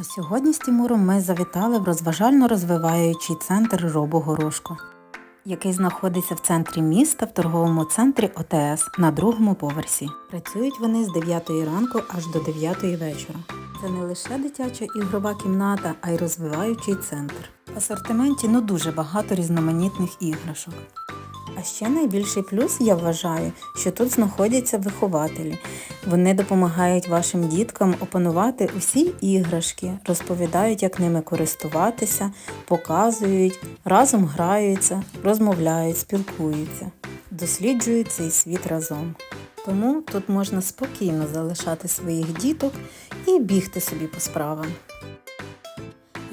А сьогодні з Тімуром ми завітали в розважально-розвиваючий центр Робогорошко, який знаходиться в центрі міста в торговому центрі ОТС на другому поверсі. Працюють вони з 9 ранку аж до 9 вечора. Це не лише дитяча ігрова кімната, а й розвиваючий центр. В асортименті ну дуже багато різноманітних іграшок. А ще найбільший плюс я вважаю, що тут знаходяться вихователі. Вони допомагають вашим діткам опанувати усі іграшки, розповідають, як ними користуватися, показують, разом граються, розмовляють, спілкуються, досліджують цей світ разом. Тому тут можна спокійно залишати своїх діток і бігти собі по справам.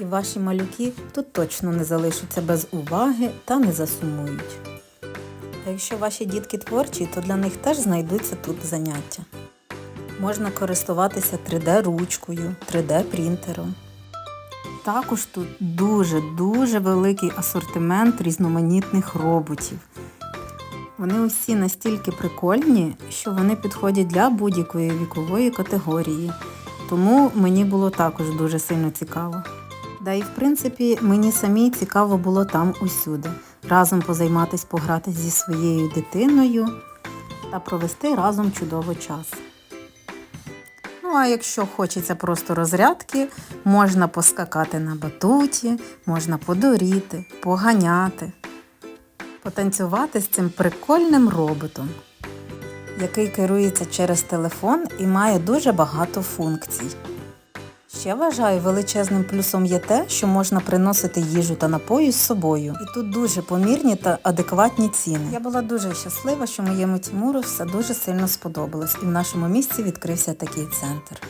І ваші малюки тут точно не залишаться без уваги та не засумують. Якщо ваші дітки творчі, то для них теж знайдуться тут заняття. Можна користуватися 3D-ручкою, 3D-принтером. Також тут дуже-дуже великий асортимент різноманітних роботів. Вони усі настільки прикольні, що вони підходять для будь-якої вікової категорії. Тому мені було також дуже сильно цікаво. Да і в принципі мені самій цікаво було там усюди. Разом позайматись, пограти зі своєю дитиною та провести разом чудовий час. Ну, а якщо хочеться просто розрядки, можна поскакати на батуті, можна подуріти, поганяти, потанцювати з цим прикольним роботом, який керується через телефон і має дуже багато функцій. Ще вважаю величезним плюсом є те, що можна приносити їжу та напої з собою. І тут дуже помірні та адекватні ціни. Я була дуже щаслива, що моєму Тімуру все дуже сильно сподобалось, і в нашому місці відкрився такий центр.